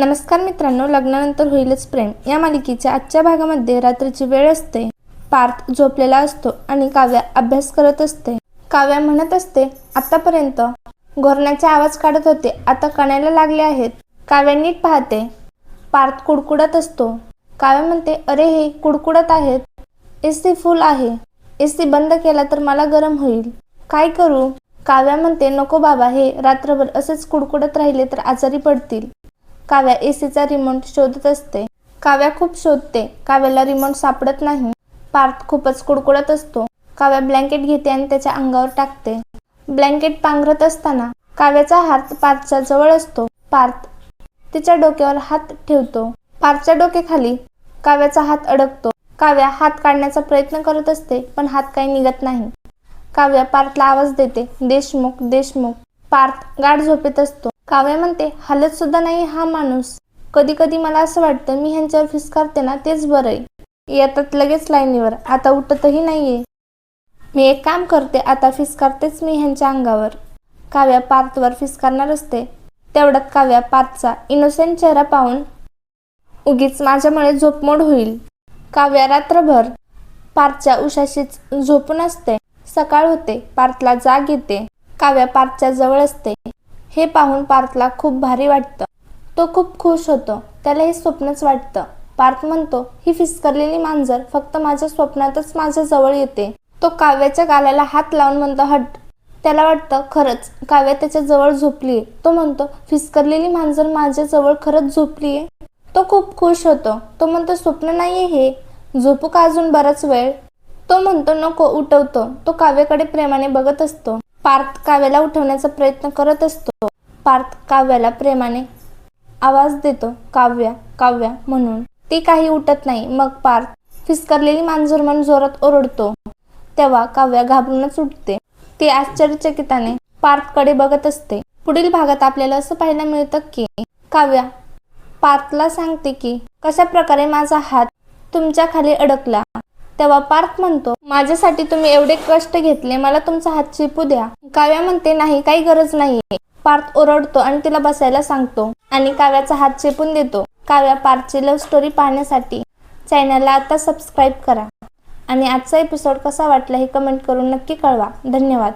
नमस्कार मित्रांनो लग्नानंतर होईलच प्रेम. या मालिकेच्या आजच्या भागामध्ये रात्रीची वेळ असते. पार्थ झोपलेला असतो आणि काव्या अभ्यास करत असते. काव्या म्हणत असते आतापर्यंत घोरण्याचे आवाज काढत होते आता कणायला लागले आहेत. काव्या नीट पाहते. पार्थ कुडकुडत असतो. काव्या म्हणते अरे हे कुडकुडत आहेत. एसी सी फुल आहे. एसी सी बंद केला तर मला गरम होईल. काय करू? काव्या म्हणते नको बाबा हे रात्रभर असेच कुडकुडत राहिले तर आजारी पडतील. काव्या एसीचा रिमोट शोधत असते. काव्या खूप शोधते. काव्याला रिमोट सापडत नाही. पार्थ खूपच कुडकुडत असतो. काव्या ब्लँकेट घेते आणि त्याच्या अंगावर टाकते. ब्लँकेट पांघरत असताना काव्याचा हात पार्थच्या जवळ असतो. पार्थ तिच्या डोक्यावर हात ठेवतो. पार्थच्या डोक्याखाली काव्याचा हात अडकतो. काव्या हात काढण्याचा प्रयत्न करत असते पण हात काही निघत नाही. काव्या पार्थला आवाज देते. देशमुख देशमुख. पार्थ गाढ झोपेत असतो. काव्या म्हणते हालत सुद्धा नाही हा माणूस. कधी कधी मला असं वाटतं मी ह्यांच्यावर फिसकारते ना तेच बरं आहे. येतात लगेच लाईनीवर. आता उठतही नाहीये. मी एक काम करते आता फिसकारतेच मी ह्यांच्या अंगावर. काव्या पार्थवर फिसकारणार असते. तेवढ्यात काव्या पार्थचा इनोसेंट चेहरा पाहून उगीच माझ्यामुळे झोपमोड होईल. काव्या रात्रभर पार्थच्या उशाशीच झोपून असते. सकाळ होते पार्थला जाग येते. काव्या पार्थच्या जवळ असते. हे पाहून पार्थला खूप भारी वाटतं. तो खूप खुश होतो. त्याला हे स्वप्नच वाटतं. पार्थ म्हणतो ही फिसकरलेली मांजर फक्त माझ्या स्वप्नातच माझ्या जवळ येते. तो काव्याच्या गालाला हात लावून म्हणतो हट. त्याला वाटतं खरंच काव्या त्याच्याजवळ झोपलीये. तो म्हणतो फिसकरलेली मांजर माझ्या जवळ खरंच झोपलीये? तो खूप खुश होतो. तो म्हणतो स्वप्न नाहीये हे. झोपू का अजून बराच वेळ? तो म्हणतो नको. उठवतो. तो काव्याकडे प्रेमाने बघत असतो. पार्थ काव्याला उठवण्याचा प्रयत्न करत असतो. पार्थ काव्याला प्रेमाने आवाज देतो काव्या काव्या म्हणून. ती काही उठत नाही. मग पार्थ फिसकरलेली मांजर म्हणून जोरात ओरडतो. तेव्हा काव्या घाबरूनच उठते. ती आश्चर्यचकिताने पार्थकडे बघत असते. पुढील भागात आपल्याला असं पाहायला मिळतं की काव्या पार्थला सांगते की कशा प्रकारे माझा हात तुमच्या खाली अडकला? तेव्हा पार्थ म्हणतो माझ्यासाठी तुम्ही एवढे कष्ट घेतले मला तुमचा हात चिपू द्या. काव्या म्हणते नाही काही गरज नाहीये. पार्थ ओरडतो आणि तिला बसायला सांगतो आणि काव्याचा हात चेपून देतो. काव्या पार्थची लव्ह स्टोरी पाहण्यासाठी चॅनलला आता सबस्क्राईब करा. आणि आजचा एपिसोड कसा वाटला हे कमेंट करून नक्की कळवा. धन्यवाद.